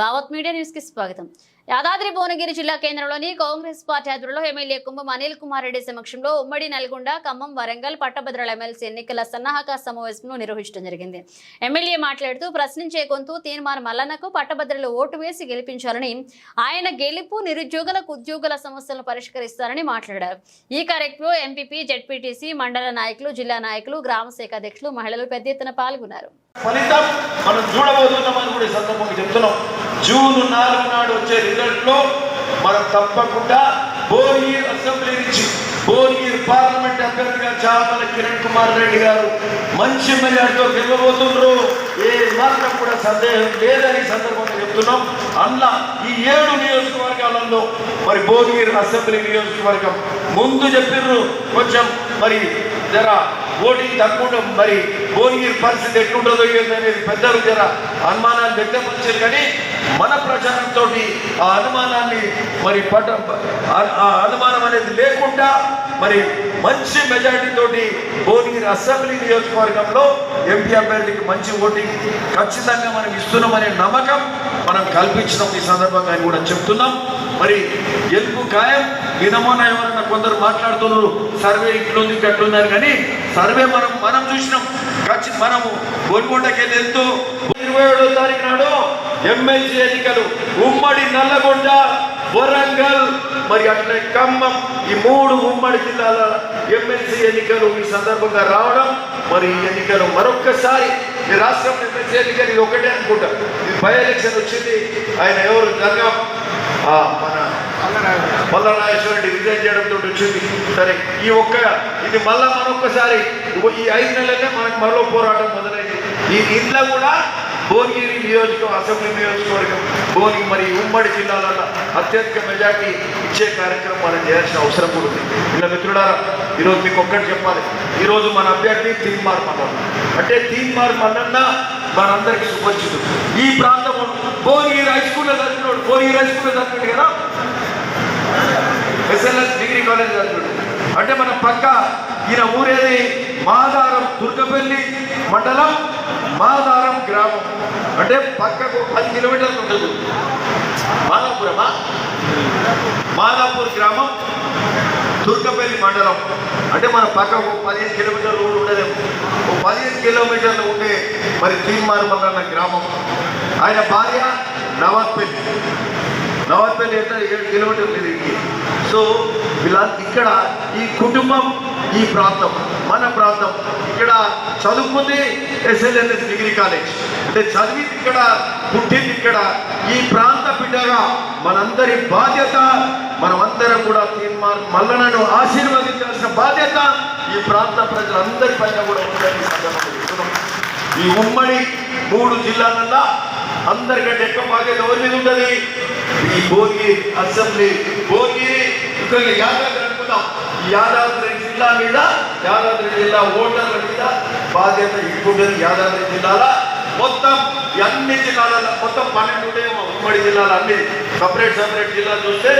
Bhavat media న్యూస్కి స్వాగతం. యాదాద్రి భువనగిరి జిల్లా కేంద్రంలోని కాంగ్రెస్ పార్టీ ఆధ్వర్యంలో ఎమ్మెల్యే కుంభం అనిల్ కుమార్ రెడ్డి సమక్షంలో ఉమ్మడి నల్గొండ ఖమ్మం వరంగల్ పట్టభద్రుల ఎమ్మెల్సీ ఎన్నికల సన్నాహక సమావేశం నిర్వహించడం జరిగింది. ఎమ్మెల్యే మాట్లాడుతూ ప్రశ్నించే గొంతు తీర్మార్ మల్లన్నకు పట్టభద్రులు ఓటు వేసి గెలిపించాలని ఆయన గెలుపు నిరుద్యోగులకు ఉద్యోగుల సమస్యలను పరిష్కరిస్తారని మాట్లాడారు. ఈ కార్యక్రమంలో ఎంపీపీ జెడ్పీటీసీ మండల నాయకులు జిల్లా నాయకులు గ్రామ శాఖ అధ్యక్షులు మహిళలు పెద్ద ఎత్తున పాల్గొన్నారు. ఫలితం మనం చూడబోతున్నామని కూడా ఈ సందర్భంగా చెప్తున్నాం. జూన్ నాలుగు నాడు వచ్చే రిజల్ట్లో మనం తప్పకుండా భువనగిరి అసెంబ్లీ నుంచి భువనగిరి పార్లమెంట్ అభ్యర్థిగా చామల కిరణ్ కుమార్ రెడ్డి గారు మంచి మెజార్టీతో గెలవబోతున్నారు ఏ మాత్రం కూడా సందేహం లేదని సందర్భంగా చెప్తున్నాం. అన్న ఈ ఏడు నియోజకవర్గాలలో మరి భువనగిరి అసెంబ్లీ నియోజకవర్గం ముందు చెప్పిర్రు. కొంచెం మరి జర ఓటింగ్ తక్కువ మరి భువనగిరి పరిస్థితి ఎట్లుంటుందో అనేది పెద్దలు జర అనుమానాలు వ్యక్తపరిచారు. కానీ మన ప్రచారంతో ఆ అనుమానాన్ని మరి పట ఆ- అనుమానం అనేది లేకుండా మరి మంచి మెజారిటీతోటి భువనగిరి అసెంబ్లీ నియోజకవర్గంలో ఎంపీ అభ్యర్థికి మంచి ఓటింగ్ ఖచ్చితంగా మనం ఇస్తున్నామనే నమ్మకం మనం కల్పించడం ఈ సందర్భంగా అని కూడా చెప్తున్నాం. మరి గెలుపు ఖాయం వినమోన ఎవరన్నా కొందరు మాట్లాడుతున్నారు. సర్వే ఇట్లుంది గట్లున్నారు కానీ సర్వే మనం మనం చూసినాం. ఖచ్చి మనము గోల్కొండకి వెళ్ళి వెళ్తూ ఇరవై ఏడో తారీఖు నాడు ఎమ్మెల్సీ ఎన్నికలు. ఉమ్మడి నల్లగొండ వరంగల్ మరి అట్లే ఖమ్మం. ఈ మూడు ఉమ్మడి జిల్లాల ఎమ్మెల్సీ ఎన్నికలు ఈ సందర్భంగా రావడం మరి ఈ ఎన్నికలు మరొక్కసారి ఈ రాష్ట్రం ఎమ్మెల్సీ ఎన్నికలు ఒకటే అనుకుంటా. ఇది బై ఎలక్షన్ వచ్చింది. ఆయన ఎవరు? జరగ ఆ, మన మల్లనాగేశ్వరరెడ్డి రిజైన్ చేయడంతో వచ్చింది. సరే ఈ ఒక్క ఇది మళ్ళా మరొక్కసారి. ఈ ఐదు నెలలనే మనకు మరో పోరాటం మొదలైంది. ఈ ఇంట్లో కూడా భువనగిరి నియోజకవర్గం అసెంబ్లీ నియోజకవర్గం భువనగిరి మరి ఉమ్మడి జిల్లాలలో అత్యధిక మెజార్టీ ఇచ్చే కార్యక్రమం మనం చేయాల్సిన అవసరం కూడా ఉంది. ఇలా మిత్రులారా ఈరోజు మీకు ఒక్కటి చెప్పాలి. ఈరోజు మన అభ్యర్థి తీన్మార్ మల్లన్న అంటే తీన్మార్ మల్లన్న మనందరికీ సుపరిచితుడు. ఈ ప్రాంతం భువనగిరి హై స్కూల్లో చదివినోడు భువనగిరి హై స్కూల్లో చదివినాడు కదా? ఎస్ఎల్ఎస్ డిగ్రీ కాలేజ్ చదివాడు అంటే మన పక్క ఈయన ఊరేది మాదారం దుర్గపల్లి మండలం మాదారం గ్రామం. అంటే పక్కకు పది కిలోమీటర్లు ఉంటుంది. మాదాపురమా? మాదాపూర్ గ్రామం దుర్గపల్లి మండలం. అంటే మన పక్కకు పదిహేను కిలోమీటర్లు కూడా ఉండదేమో. ఓ పదిహేను కిలోమీటర్లు ఉండే మరి తీన్మార్ గ్రామం. ఆయన భార్య నవాజ్పల్లి. నవాజ్పల్లి ఎంత ఏడు కిలోమీటర్లు ఇది. సో ఇలా ఇక్కడ ఈ కుటుంబం ఈ ప్రాంతం మన ప్రాంతం ఇక్కడ చదువుకుంది ఎస్ఎల్ఎన్ఎస్ డిగ్రీ కాలేజ్. అంటే చదివింది ఇక్కడ పుట్టింది ఇక్కడ. ఈ ప్రాంత బిడ్డగా మనందరి బాధ్యత మనమందరం కూడా తీర్మానం మల్లనను ఆశీర్వదించాల్సిన బాధ్యత ఈ ప్రాంత ప్రజలందరి పైన కూడా ఉందని ఈ సందర్భంగా ఈ ఉమ్మడి మూడు జిల్లాలలో అందరికంటే ఎక్కువ బాధ్యత ఎవరి మీద ఉంటుంది? ఈ భోగిరి అసెంబ్లీ భోగిరి ఇక్కడ యాదాద్రి అనుకుందాం. యాదాద్రి జిల్లా మీద యాదాద్రి జిల్లా ఓటర్ల మీద బాధ్యత ఎక్కువ యాదాద్రి జిల్లాల. మొత్తం అన్ని జిల్లాలలో మొత్తం పన్నెండు ఉండేమో ఉమ్మడి జిల్లాలు అన్ని. సపరేట్ సపరేట్ జిల్లాలు చూస్తే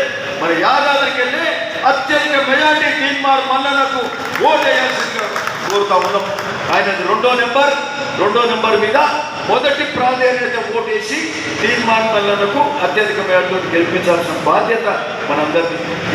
మరి యాదాద్రికి వెళ్ళి అత్యధిక మెజార్టీ తీన్మార్ మల్లనకు ఓటు వేయాల్సిందిగా కోరుతా ఉన్నాం. ఆయన రెండో నెంబర్. రెండో నెంబర్ మీద మొదటి ప్రాధాన్యత ఓటేసి తీర్మానాలకు అత్యధిక మెజార్టీతో గెలిపించాల్సిన బాధ్యత మనందరికీ